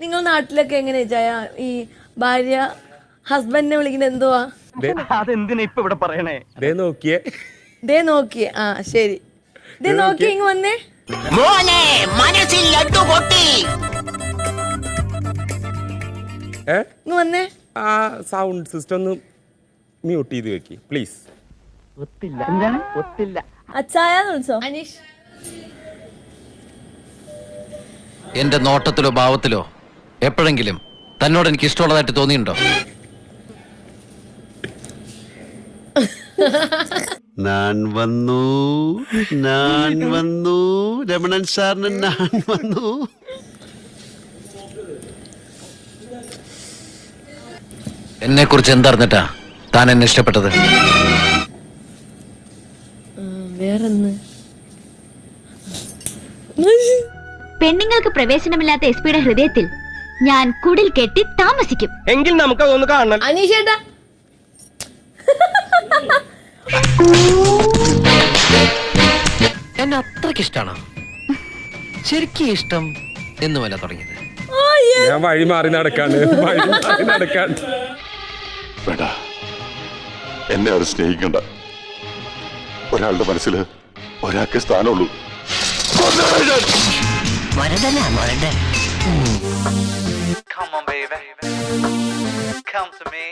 നിങ്ങൾ നാട്ടിലൊക്കെ എങ്ങനെ ജയ? ഈ ഭാര്യ ഹസ്ബൻഡിനെ വിളിക്കുന്നത് എന്തുവാ? അതെന്തിനാ ഇപ്പൊ ഇവിടെ പറയണേ? ദേ നോക്കിയേ. ദേ നോക്കിയേ. ആ ശരി. ദേ നോക്കി ഇങ്ങ് വന്നേ. മോനെ മനസ്സിൽ ലഡു പൊട്ടി ഏ? ഇങ്ങ് വന്നേ. ആ സൗണ്ട് സിസ്റ്റം ഒന്ന് മ്യൂട്ട് ചെയ്ത് വെക്കി പ്ലീസ് ഒത്തില്ല. എന്താണ്? ഒത്തില്ല. അച്ചായാന്ന് വിളിച്ചോ അനീഷ്. എന്റെ നോട്ടത്തിലോ ഭാവത്തിലോ എപ്പോഴെങ്കിലും തന്നോട് എനിക്ക് ഇഷ്ടമുള്ളതായിട്ട് തോന്നിയിട്ടുണ്ടോ? ഞാൻ വന്നു ഞാൻ വന്നു രമണൻ സാറിന് ഞാൻ വന്നു. എന്നെ കുറിച്ച് എന്തറിഞ്ഞിട്ടാ താൻ എന്നെ ഇഷ്ടപ്പെട്ടത്? വേറെന്ന്? പെണ്ണുങ്ങൾക്ക് പ്രവേശനമില്ലാത്ത എസ് പിയുടെ ഹൃദയത്തിൽ ഞാൻ കുടിൽ കെട്ടി താമസിക്കും. എങ്കിൽ നമുക്ക് അതൊന്ന് കാണണം. അനീഷേട്ടാ. എന്നെ അത്രയ്ക്ക് ഇഷ്ടമാണോ ശരിക്കും ഇഷ്ടം എന്നുമല്ല തുടങ്ങിയത്. ഞാൻ വഴി മാറി നടക്കാണ്. വഴി മാറി നടക്കാണ്. വേണ്ട. എന്നെ അവർ സ്നേഹിക്കണ്ട. ഒരാളുടെ മനസ്സിൽ ഒരാൾക്ക് സ്ഥാനമുള്ളൂ. മരടനാ മരടൻ Come on, baby. Come to me.